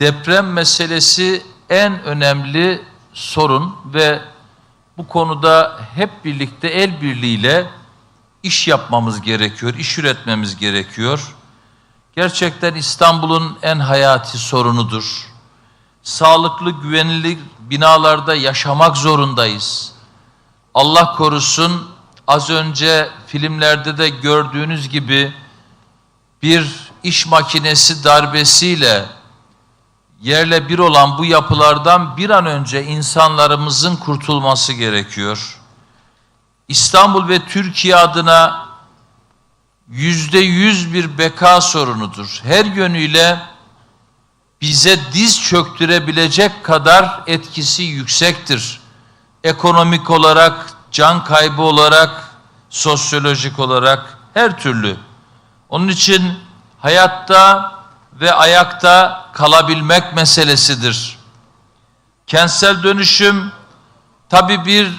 Deprem meselesi en önemli sorun ve bu konuda hep birlikte el birliğiyle iş yapmamız gerekiyor, iş üretmemiz gerekiyor. Gerçekten İstanbul'un en hayati sorunudur. Sağlıklı, güvenilir binalarda yaşamak zorundayız. Allah korusun az önce filmlerde de gördüğünüz gibi bir iş makinesi darbesiyle yerle bir olan bu yapılardan bir an önce insanlarımızın kurtulması gerekiyor. İstanbul ve Türkiye adına yüzde yüz bir beka sorunudur. Her yönüyle bize diz çöktürebilecek kadar etkisi yüksektir. Ekonomik olarak, can kaybı olarak, sosyolojik olarak her türlü. Onun için hayatta ve ayakta kalabilmek meselesidir. Kentsel dönüşüm tabi bir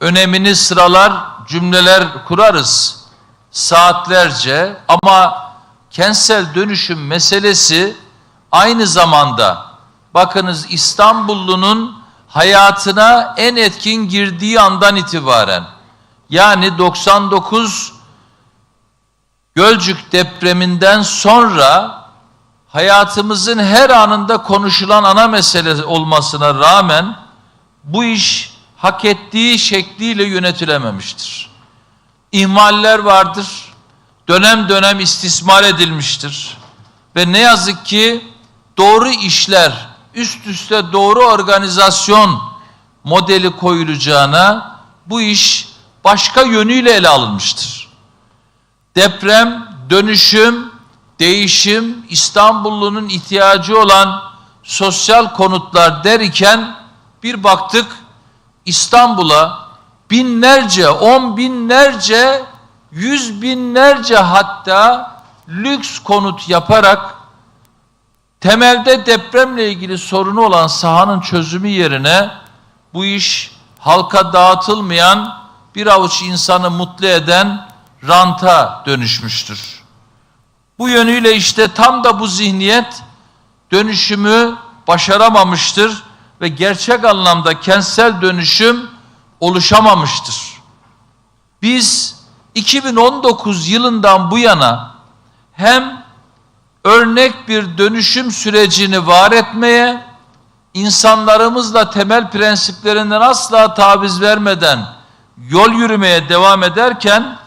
önemini sıralar cümleler kurarız saatlerce ama kentsel dönüşüm meselesi aynı zamanda bakınız İstanbullunun hayatına en etkin girdiği andan itibaren yani 99 Gölcük depreminden sonra hayatımızın her anında konuşulan ana mesele olmasına rağmen bu iş hak ettiği şekliyle yönetilememiştir. İhmaller vardır, dönem dönem istismar edilmiştir ve ne yazık ki doğru işler, üst üste doğru organizasyon modeli koyulacağına bu iş başka yönüyle ele alınmıştır. Deprem, dönüşüm, değişim, İstanbullunun ihtiyacı olan sosyal konutlar derken bir baktık İstanbul'a binlerce, on binlerce, yüz binlerce hatta lüks konut yaparak temelde depremle ilgili sorunu olan sahanın çözümü yerine bu iş halka dağıtılmayan bir avuç insanı mutlu eden ranta dönüşmüştür. Bu yönüyle işte tam da bu zihniyet dönüşümü başaramamıştır ve gerçek anlamda kentsel dönüşüm oluşamamıştır. Biz 2019 yılından bu yana hem örnek bir dönüşüm sürecini var etmeye, insanlarımızla temel prensiplerinden asla taviz vermeden yol yürümeye devam ederken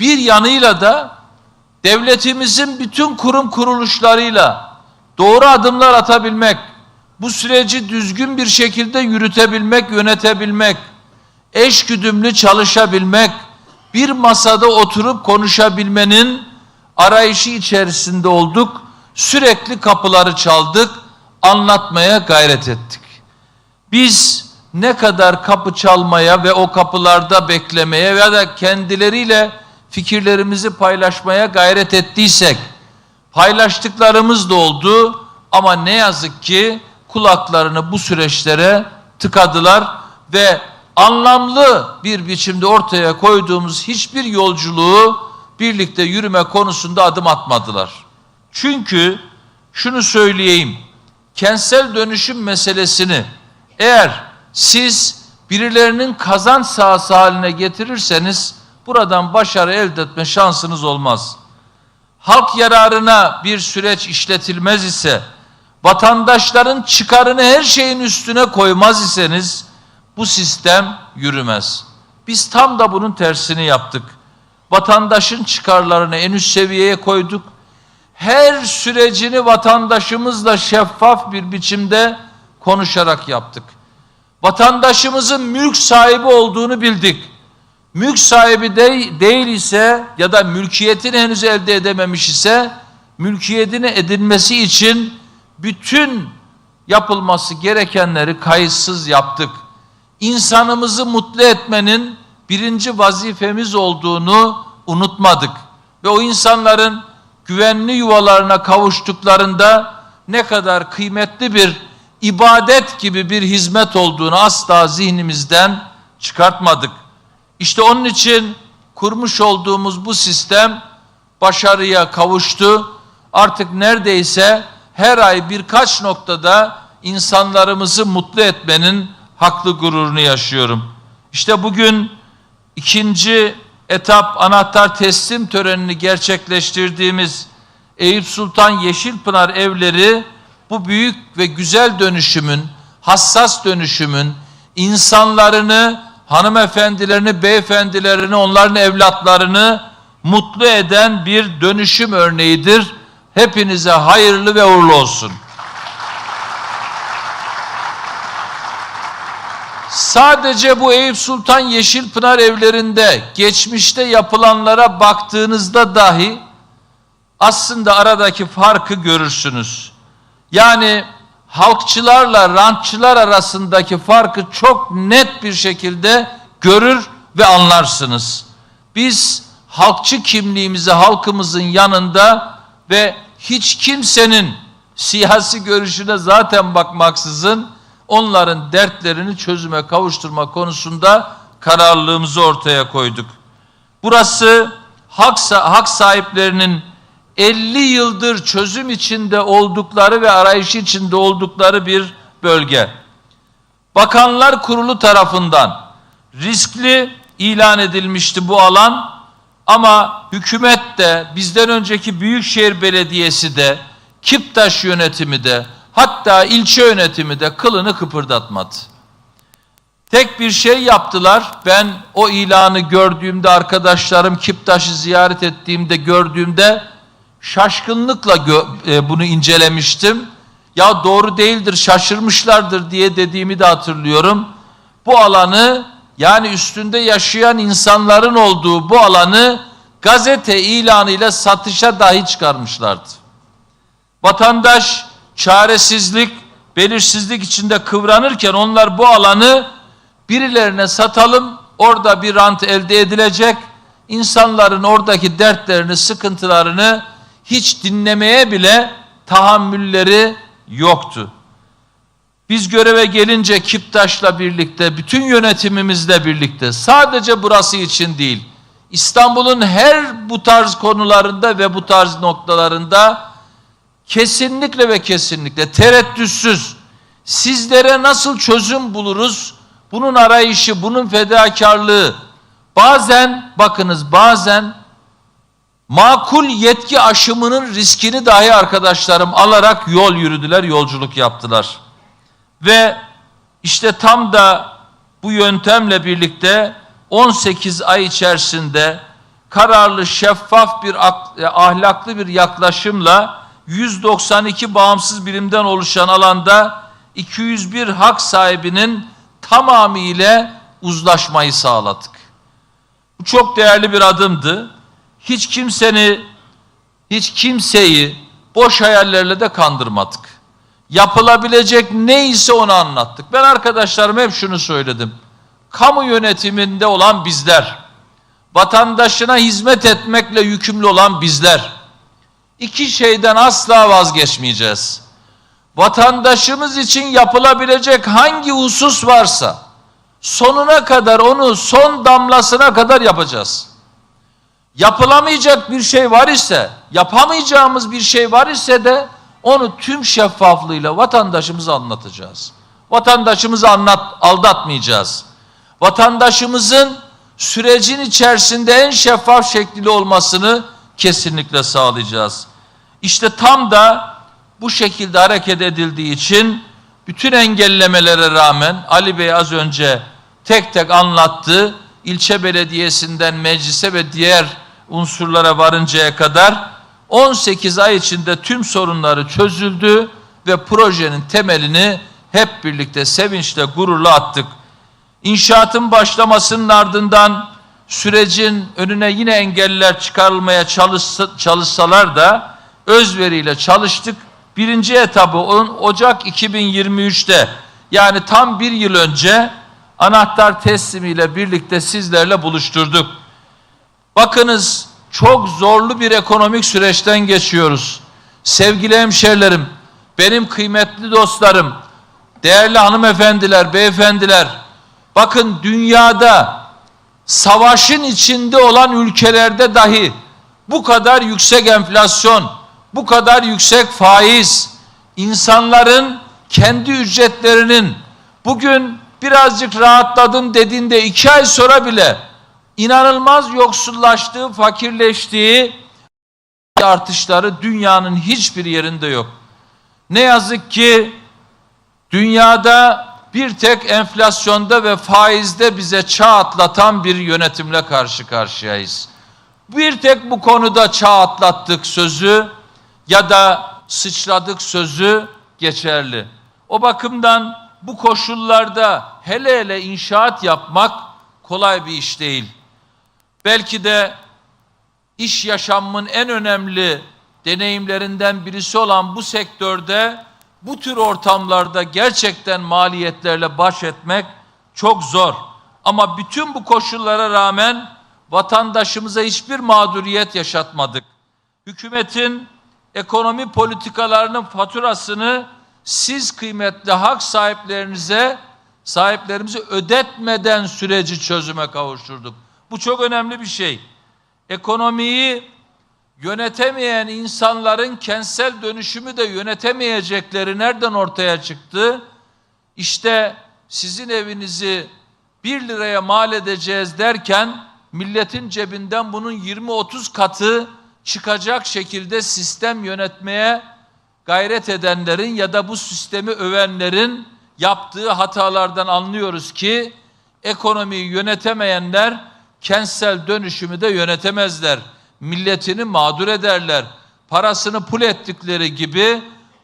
bir yanıyla da devletimizin bütün kurum kuruluşlarıyla doğru adımlar atabilmek, bu süreci düzgün bir şekilde yürütebilmek, yönetebilmek, eşgüdümlü çalışabilmek, bir masada oturup konuşabilmenin arayışı içerisinde olduk. Sürekli kapıları çaldık, anlatmaya gayret ettik. Biz ne kadar kapı çalmaya ve o kapılarda beklemeye ya da kendileriyle fikirlerimizi paylaşmaya gayret ettiysek paylaştıklarımız da oldu ama ne yazık ki kulaklarını bu süreçlere tıkadılar ve anlamlı bir biçimde ortaya koyduğumuz hiçbir yolculuğu birlikte yürüme konusunda adım atmadılar. Çünkü şunu söyleyeyim, kentsel dönüşüm meselesini eğer siz birilerinin kazanç sahası haline getirirseniz buradan başarı elde etme şansınız olmaz. Halk yararına bir süreç işletilmez ise, vatandaşların çıkarını her şeyin üstüne koymaz iseniz bu sistem yürümez. Biz tam da bunun tersini yaptık. Vatandaşın çıkarlarını en üst seviyeye koyduk. Her sürecini vatandaşımızla şeffaf bir biçimde konuşarak yaptık. Vatandaşımızın mülk sahibi olduğunu bildik mülk sahibi de, değil ise ya da mülkiyetini henüz elde edememiş ise mülkiyetini edinmesi için bütün yapılması gerekenleri kayıtsız yaptık. İnsanımızı mutlu etmenin birinci vazifemiz olduğunu unutmadık. Ve o insanların güvenli yuvalarına kavuştuklarında ne kadar kıymetli bir ibadet gibi bir hizmet olduğunu asla zihnimizden çıkartmadık. İşte onun için kurmuş olduğumuz bu sistem başarıya kavuştu. Artık neredeyse her ay birkaç noktada insanlarımızı mutlu etmenin haklı gururunu yaşıyorum. İşte bugün ikinci etap anahtar teslim törenini gerçekleştirdiğimiz Eyüp Sultan Yeşilpınar evleri bu büyük ve güzel dönüşümün, hassas dönüşümün insanlarını, hanımefendilerini, beyefendilerini, onların evlatlarını mutlu eden bir dönüşüm örneğidir. Hepinize hayırlı ve uğurlu olsun. Sadece bu Eyüp Sultan Yeşilpınar evlerinde geçmişte yapılanlara baktığınızda dahi aslında aradaki farkı görürsünüz. Yani halkçılarla rantçılar arasındaki farkı çok net bir şekilde görür ve anlarsınız. Biz halkçı kimliğimizi halkımızın yanında ve hiç kimsenin siyasi görüşüne zaten bakmaksızın onların dertlerini çözüme kavuşturma konusunda kararlılığımızı ortaya koyduk. Burası hak, hak sahiplerinin 50 yıldır çözüm içinde oldukları ve arayış içinde oldukları bir bölge. Bakanlar Kurulu tarafından riskli ilan edilmişti bu alan ama hükümet de bizden önceki Büyükşehir Belediyesi de Kiptaş yönetimi de hatta ilçe yönetimi de kılını kıpırdatmadı. Tek bir şey yaptılar. Ben o ilanı gördüğümde arkadaşlarım Kiptaş'ı ziyaret ettiğimde gördüğümde şaşkınlıkla e, bunu incelemiştim. Ya doğru değildir, şaşırmışlardır diye dediğimi de hatırlıyorum. Bu alanı yani üstünde yaşayan insanların olduğu bu alanı gazete ilanıyla satışa dahi çıkarmışlardı. Vatandaş çaresizlik, belirsizlik içinde kıvranırken onlar bu alanı birilerine satalım, orada bir rant elde edilecek, insanların oradaki dertlerini, sıkıntılarını hiç dinlemeye bile tahammülleri yoktu. Biz göreve gelince Kiptaş'la birlikte, bütün yönetimimizle birlikte sadece burası için değil, İstanbul'un her bu tarz konularında ve bu tarz noktalarında kesinlikle ve kesinlikle tereddütsüz sizlere nasıl çözüm buluruz? Bunun arayışı, bunun fedakarlığı bazen bakınız bazen makul yetki aşımının riskini dahi arkadaşlarım alarak yol yürüdüler, yolculuk yaptılar. Ve işte tam da bu yöntemle birlikte 18 ay içerisinde kararlı, şeffaf bir e, ahlaklı bir yaklaşımla 192 bağımsız birimden oluşan alanda 201 hak sahibinin tamamıyla uzlaşmayı sağladık. Bu çok değerli bir adımdı. Hiç kimseni, hiç kimseyi boş hayallerle de kandırmadık. Yapılabilecek neyse onu anlattık. Ben arkadaşlarım hep şunu söyledim. Kamu yönetiminde olan bizler, vatandaşına hizmet etmekle yükümlü olan bizler, iki şeyden asla vazgeçmeyeceğiz. Vatandaşımız için yapılabilecek hangi husus varsa sonuna kadar onu son damlasına kadar yapacağız. Yapılamayacak bir şey var ise, yapamayacağımız bir şey var ise de onu tüm şeffaflığıyla vatandaşımıza anlatacağız. Vatandaşımızı anlat, aldatmayacağız. Vatandaşımızın sürecin içerisinde en şeffaf şekilde olmasını kesinlikle sağlayacağız. İşte tam da bu şekilde hareket edildiği için bütün engellemelere rağmen Ali Bey az önce tek tek anlattı. İlçe belediyesinden meclise ve diğer unsurlara varıncaya kadar 18 ay içinde tüm sorunları çözüldü ve projenin temelini hep birlikte sevinçle gururla attık. İnşaatın başlamasının ardından sürecin önüne yine engeller çıkarılmaya çalışsa, çalışsalar da özveriyle çalıştık. Birinci etabı Ocak 2023'te yani tam bir yıl önce anahtar teslimiyle birlikte sizlerle buluşturduk. Bakınız çok zorlu bir ekonomik süreçten geçiyoruz. Sevgili hemşerilerim, benim kıymetli dostlarım, değerli hanımefendiler, beyefendiler, bakın dünyada savaşın içinde olan ülkelerde dahi bu kadar yüksek enflasyon, bu kadar yüksek faiz, insanların kendi ücretlerinin bugün birazcık rahatladım dediğinde iki ay sonra bile inanılmaz yoksullaştığı, fakirleştiği artışları dünyanın hiçbir yerinde yok. Ne yazık ki dünyada bir tek enflasyonda ve faizde bize çağ atlatan bir yönetimle karşı karşıyayız. Bir tek bu konuda çağ atlattık sözü ya da sıçradık sözü geçerli. O bakımdan bu koşullarda hele hele inşaat yapmak kolay bir iş değil. Belki de iş yaşamımın en önemli deneyimlerinden birisi olan bu sektörde bu tür ortamlarda gerçekten maliyetlerle baş etmek çok zor. Ama bütün bu koşullara rağmen vatandaşımıza hiçbir mağduriyet yaşatmadık. Hükümetin ekonomi politikalarının faturasını siz kıymetli hak sahiplerinize sahiplerimizi ödetmeden süreci çözüme kavuşturduk. Bu çok önemli bir şey. Ekonomiyi yönetemeyen insanların kentsel dönüşümü de yönetemeyecekleri nereden ortaya çıktı? İşte sizin evinizi bir liraya mal edeceğiz derken milletin cebinden bunun 20-30 katı çıkacak şekilde sistem yönetmeye gayret edenlerin ya da bu sistemi övenlerin yaptığı hatalardan anlıyoruz ki ekonomiyi yönetemeyenler kentsel dönüşümü de yönetemezler. Milletini mağdur ederler. Parasını pul ettikleri gibi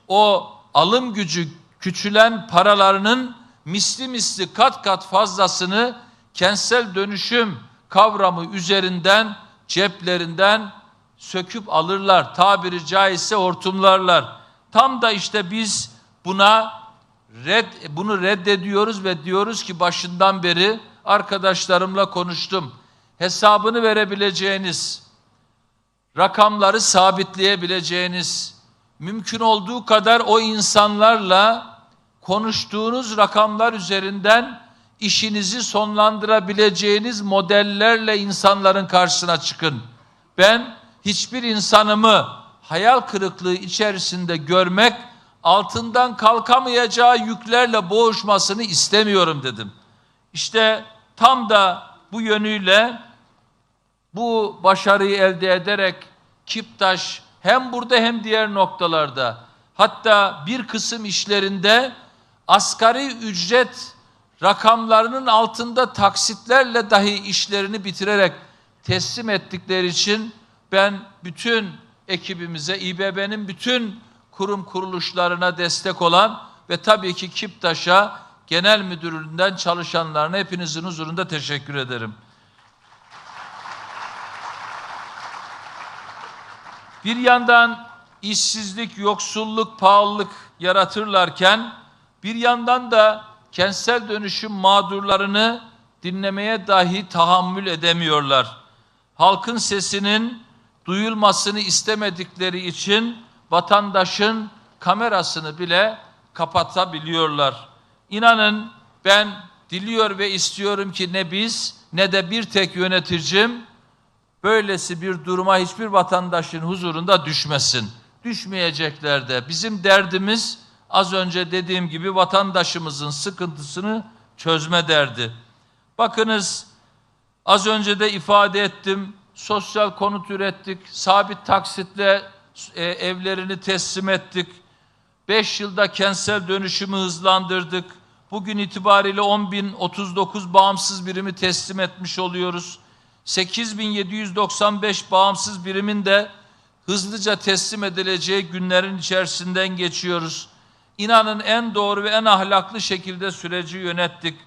o alım gücü küçülen paralarının misli misli kat kat fazlasını kentsel dönüşüm kavramı üzerinden ceplerinden söküp alırlar. Tabiri caizse hortumlarlar. Tam da işte biz buna red bunu reddediyoruz ve diyoruz ki başından beri arkadaşlarımla konuştum. Hesabını verebileceğiniz, rakamları sabitleyebileceğiniz, mümkün olduğu kadar o insanlarla konuştuğunuz rakamlar üzerinden işinizi sonlandırabileceğiniz modellerle insanların karşısına çıkın. Ben hiçbir insanımı hayal kırıklığı içerisinde görmek, altından kalkamayacağı yüklerle boğuşmasını istemiyorum dedim. İşte tam da bu yönüyle bu başarıyı elde ederek Kiptaş hem burada hem diğer noktalarda hatta bir kısım işlerinde asgari ücret rakamlarının altında taksitlerle dahi işlerini bitirerek teslim ettikleri için ben bütün ekibimize, İBB'nin bütün kurum kuruluşlarına destek olan ve tabii ki Kiptaş'a genel müdürlüğünden çalışanlarına hepinizin huzurunda teşekkür ederim. Bir yandan işsizlik, yoksulluk, pahalılık yaratırlarken bir yandan da kentsel dönüşüm mağdurlarını dinlemeye dahi tahammül edemiyorlar. Halkın sesinin duyulmasını istemedikleri için vatandaşın kamerasını bile kapatabiliyorlar. İnanın ben diliyor ve istiyorum ki ne biz ne de bir tek yöneticim böylesi bir duruma hiçbir vatandaşın huzurunda düşmesin. Düşmeyecekler de. Bizim derdimiz az önce dediğim gibi vatandaşımızın sıkıntısını çözme derdi. Bakınız az önce de ifade ettim. Sosyal konut ürettik. Sabit taksitle e, evlerini teslim ettik. 5 yılda kentsel dönüşümü hızlandırdık. Bugün itibariyle 10.039 bağımsız birimi teslim etmiş oluyoruz. 8795 bağımsız birimin de hızlıca teslim edileceği günlerin içerisinden geçiyoruz. İnanın en doğru ve en ahlaklı şekilde süreci yönettik.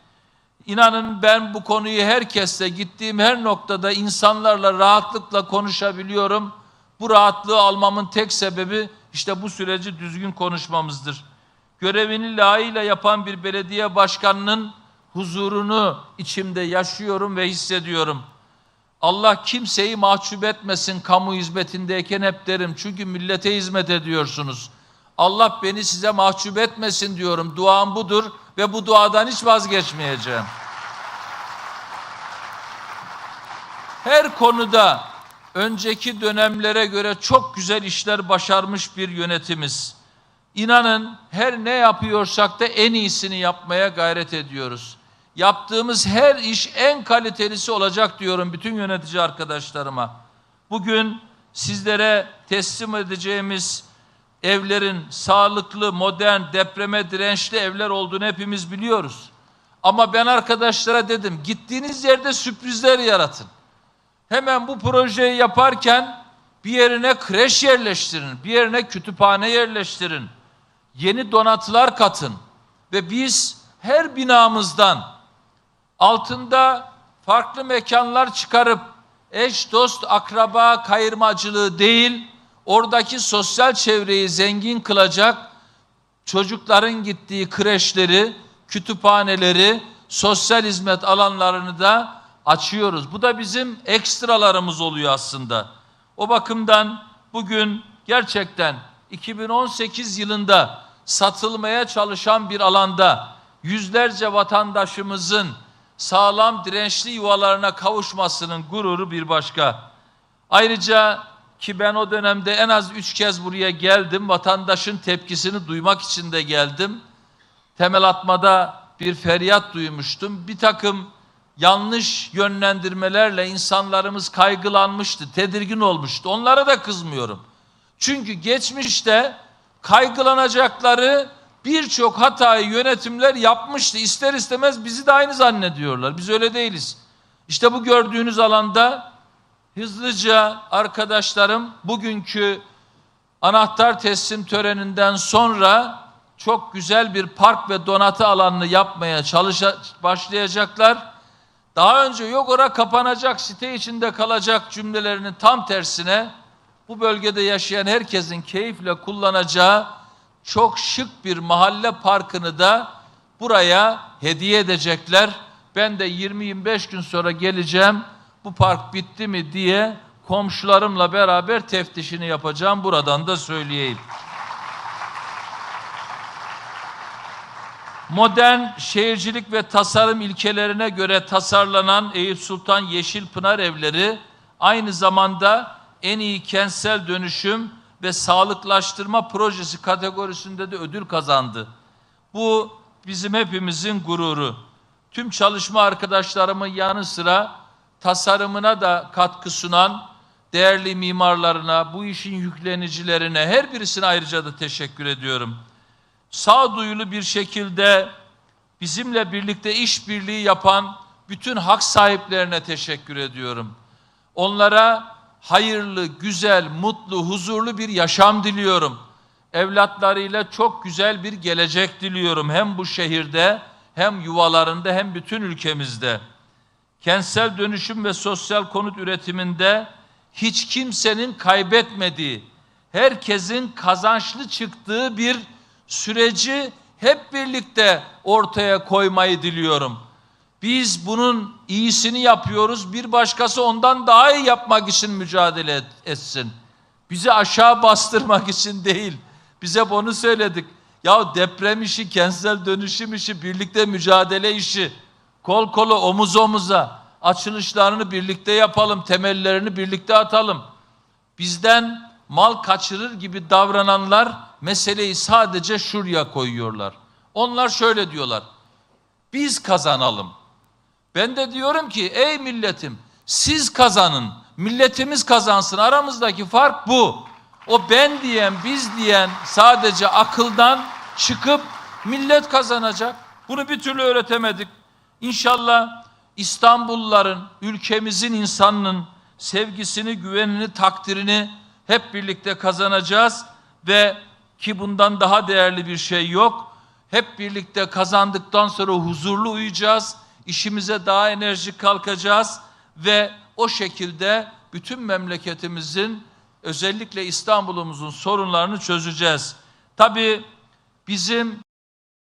İnanın ben bu konuyu herkesle gittiğim her noktada insanlarla rahatlıkla konuşabiliyorum. Bu rahatlığı almamın tek sebebi işte bu süreci düzgün konuşmamızdır. Görevini layığıyla yapan bir belediye başkanının huzurunu içimde yaşıyorum ve hissediyorum. Allah kimseyi mahcup etmesin kamu hizmetindeyken hep derim. Çünkü millete hizmet ediyorsunuz. Allah beni size mahcup etmesin diyorum. Duam budur ve bu duadan hiç vazgeçmeyeceğim. Her konuda önceki dönemlere göre çok güzel işler başarmış bir yönetimiz. İnanın her ne yapıyorsak da en iyisini yapmaya gayret ediyoruz. Yaptığımız her iş en kalitelisi olacak diyorum bütün yönetici arkadaşlarıma. Bugün sizlere teslim edeceğimiz evlerin sağlıklı, modern, depreme dirençli evler olduğunu hepimiz biliyoruz. Ama ben arkadaşlara dedim gittiğiniz yerde sürprizler yaratın. Hemen bu projeyi yaparken bir yerine kreş yerleştirin, bir yerine kütüphane yerleştirin. Yeni donatılar katın ve biz her binamızdan altında farklı mekanlar çıkarıp eş, dost, akraba kayırmacılığı değil, oradaki sosyal çevreyi zengin kılacak çocukların gittiği kreşleri, kütüphaneleri, sosyal hizmet alanlarını da açıyoruz. Bu da bizim ekstralarımız oluyor aslında. O bakımdan bugün gerçekten 2018 yılında satılmaya çalışan bir alanda yüzlerce vatandaşımızın sağlam dirençli yuvalarına kavuşmasının gururu bir başka. Ayrıca ki ben o dönemde en az üç kez buraya geldim. Vatandaşın tepkisini duymak için de geldim. Temel atmada bir feryat duymuştum. Bir takım yanlış yönlendirmelerle insanlarımız kaygılanmıştı, tedirgin olmuştu. Onlara da kızmıyorum. Çünkü geçmişte kaygılanacakları birçok hatayı yönetimler yapmıştı. İster istemez bizi de aynı zannediyorlar. Biz öyle değiliz. İşte bu gördüğünüz alanda hızlıca arkadaşlarım bugünkü anahtar teslim töreninden sonra çok güzel bir park ve donatı alanını yapmaya çalışa başlayacaklar. Daha önce yok ora kapanacak, site içinde kalacak cümlelerinin tam tersine bu bölgede yaşayan herkesin keyifle kullanacağı çok şık bir mahalle parkını da buraya hediye edecekler. Ben de 20-25 gün sonra geleceğim. Bu park bitti mi diye komşularımla beraber teftişini yapacağım. Buradan da söyleyeyim. Modern şehircilik ve tasarım ilkelerine göre tasarlanan Eyüp Sultan Yeşilpınar evleri aynı zamanda en iyi kentsel dönüşüm ve sağlıklaştırma projesi kategorisinde de ödül kazandı. Bu bizim hepimizin gururu. Tüm çalışma arkadaşlarımın yanı sıra tasarımına da katkı sunan değerli mimarlarına, bu işin yüklenicilerine her birisine ayrıca da teşekkür ediyorum. Sağduyulu bir şekilde bizimle birlikte işbirliği yapan bütün hak sahiplerine teşekkür ediyorum. Onlara hayırlı, güzel, mutlu, huzurlu bir yaşam diliyorum. Evlatlarıyla çok güzel bir gelecek diliyorum. Hem bu şehirde, hem yuvalarında, hem bütün ülkemizde. Kentsel dönüşüm ve sosyal konut üretiminde hiç kimsenin kaybetmediği, herkesin kazançlı çıktığı bir süreci hep birlikte ortaya koymayı diliyorum. Biz bunun iyisini yapıyoruz. Bir başkası ondan daha iyi yapmak için mücadele et, etsin. Bizi aşağı bastırmak için değil. Bize bunu söyledik. Ya deprem işi, kentsel dönüşüm işi, birlikte mücadele işi. Kol kola, omuz omuza. Açılışlarını birlikte yapalım, temellerini birlikte atalım. Bizden mal kaçırır gibi davrananlar meseleyi sadece şuraya koyuyorlar. Onlar şöyle diyorlar. Biz kazanalım. Ben de diyorum ki ey milletim siz kazanın. Milletimiz kazansın. Aramızdaki fark bu. O ben diyen, biz diyen sadece akıldan çıkıp millet kazanacak. Bunu bir türlü öğretemedik. İnşallah İstanbulluların, ülkemizin insanının sevgisini, güvenini, takdirini hep birlikte kazanacağız ve ki bundan daha değerli bir şey yok. Hep birlikte kazandıktan sonra huzurlu uyuyacağız. İşimize daha enerjik kalkacağız ve o şekilde bütün memleketimizin özellikle İstanbul'umuzun sorunlarını çözeceğiz. Tabii bizim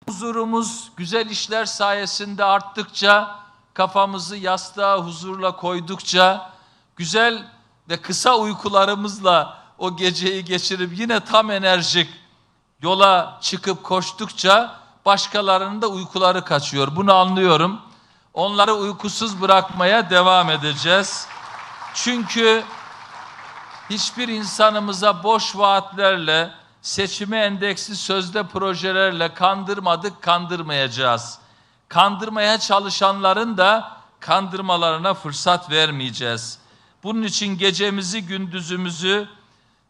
huzurumuz güzel işler sayesinde arttıkça kafamızı yastığa huzurla koydukça güzel ve kısa uykularımızla o geceyi geçirip yine tam enerjik yola çıkıp koştukça başkalarının da uykuları kaçıyor. Bunu anlıyorum. Onları uykusuz bırakmaya devam edeceğiz. Çünkü hiçbir insanımıza boş vaatlerle seçime endeksli sözde projelerle kandırmadık, kandırmayacağız. Kandırmaya çalışanların da kandırmalarına fırsat vermeyeceğiz. Bunun için gecemizi, gündüzümüzü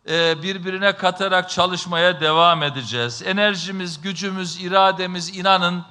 e, birbirine katarak çalışmaya devam edeceğiz. Enerjimiz, gücümüz, irademiz inanın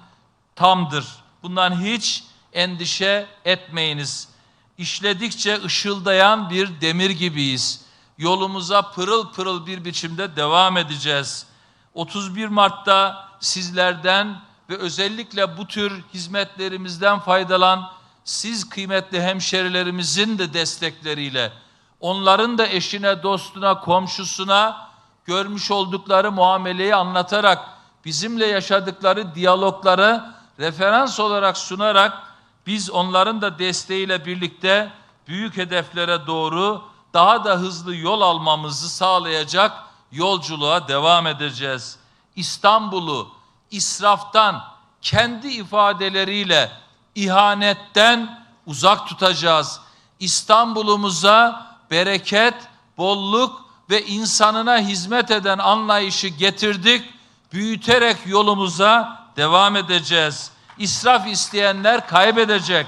tamdır. Bundan hiç endişe etmeyiniz. İşledikçe ışıldayan bir demir gibiyiz. Yolumuza pırıl pırıl bir biçimde devam edeceğiz. 31 Mart'ta sizlerden ve özellikle bu tür hizmetlerimizden faydalan siz kıymetli hemşerilerimizin de destekleriyle onların da eşine, dostuna, komşusuna görmüş oldukları muameleyi anlatarak bizimle yaşadıkları diyalogları referans olarak sunarak biz onların da desteğiyle birlikte büyük hedeflere doğru daha da hızlı yol almamızı sağlayacak yolculuğa devam edeceğiz. İstanbul'u israftan, kendi ifadeleriyle ihanetten uzak tutacağız. İstanbul'umuza bereket, bolluk ve insanına hizmet eden anlayışı getirdik. Büyüterek yolumuza devam edeceğiz. İsraf isteyenler kaybedecek.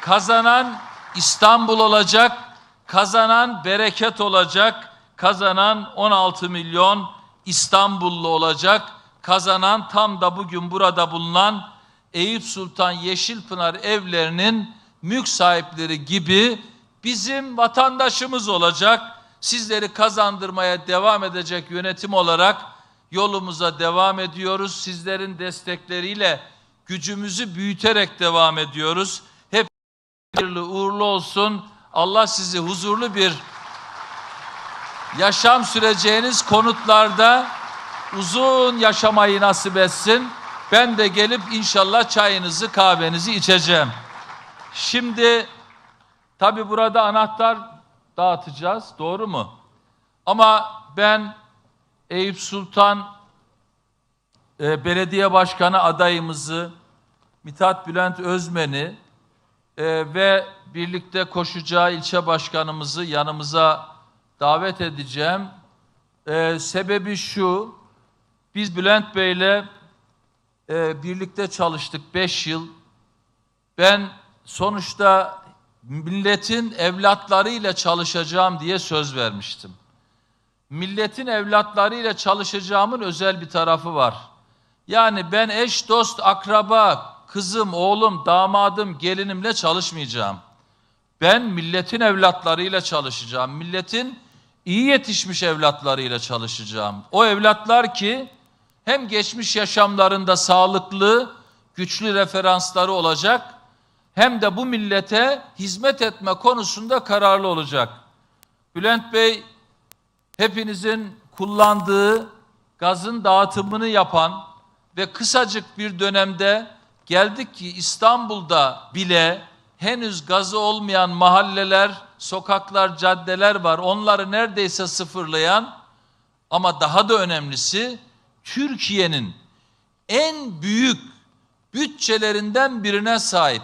Kazanan İstanbul olacak, kazanan bereket olacak, kazanan 16 milyon İstanbullu olacak, kazanan tam da bugün burada bulunan Eyüp Sultan Yeşilpınar evlerinin mülk sahipleri gibi bizim vatandaşımız olacak. Sizleri kazandırmaya devam edecek yönetim olarak yolumuza devam ediyoruz. Sizlerin destekleriyle gücümüzü büyüterek devam ediyoruz. Hep hayırlı uğurlu olsun. Allah sizi huzurlu bir yaşam süreceğiniz konutlarda uzun yaşamayı nasip etsin. Ben de gelip inşallah çayınızı kahvenizi içeceğim. Şimdi tabi burada anahtar dağıtacağız doğru mu? Ama ben Eyüp Sultan e, Belediye Başkanı adayımızı Mithat Bülent Özmen'i e, ve birlikte koşacağı ilçe başkanımızı yanımıza davet edeceğim. E, sebebi şu, biz Bülent Bey'le e, birlikte çalıştık 5 yıl. Ben sonuçta milletin evlatlarıyla çalışacağım diye söz vermiştim. Milletin evlatlarıyla çalışacağımın özel bir tarafı var. Yani ben eş, dost, akraba, kızım, oğlum, damadım, gelinimle çalışmayacağım. Ben milletin evlatlarıyla çalışacağım. Milletin iyi yetişmiş evlatlarıyla çalışacağım. O evlatlar ki hem geçmiş yaşamlarında sağlıklı, güçlü referansları olacak hem de bu millete hizmet etme konusunda kararlı olacak. Bülent Bey hepinizin kullandığı gazın dağıtımını yapan ve kısacık bir dönemde geldik ki İstanbul'da bile henüz gazı olmayan mahalleler, sokaklar, caddeler var. Onları neredeyse sıfırlayan ama daha da önemlisi Türkiye'nin en büyük bütçelerinden birine sahip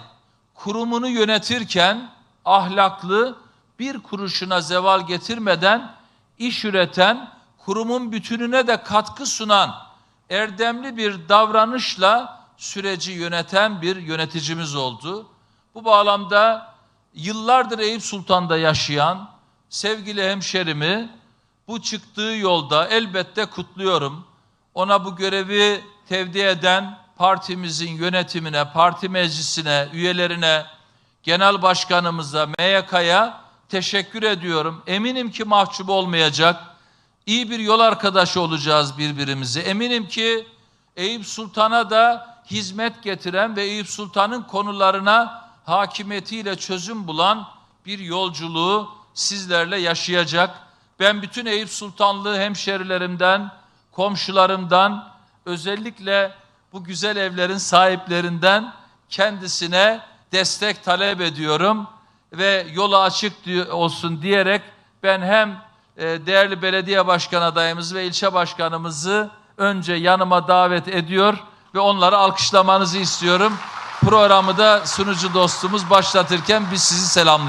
kurumunu yönetirken ahlaklı bir kuruşuna zeval getirmeden iş üreten, kurumun bütününe de katkı sunan erdemli bir davranışla süreci yöneten bir yöneticimiz oldu. Bu bağlamda yıllardır Eyüp Sultan'da yaşayan sevgili hemşerimi bu çıktığı yolda elbette kutluyorum. Ona bu görevi tevdi eden partimizin yönetimine, parti meclisine, üyelerine, genel başkanımıza, MYK'ya teşekkür ediyorum. Eminim ki mahcup olmayacak. İyi bir yol arkadaşı olacağız birbirimize. Eminim ki Eyüp Sultan'a da hizmet getiren ve Eyüp Sultan'ın konularına hakimiyetiyle çözüm bulan bir yolculuğu sizlerle yaşayacak. Ben bütün Eyüp Sultanlı hemşerilerimden, komşularımdan, özellikle bu güzel evlerin sahiplerinden kendisine destek talep ediyorum ve yolu açık olsun diyerek ben hem değerli belediye başkan adayımızı ve ilçe başkanımızı önce yanıma davet ediyor ve onları alkışlamanızı istiyorum. Programı da sunucu dostumuz başlatırken biz sizi selamlayalım.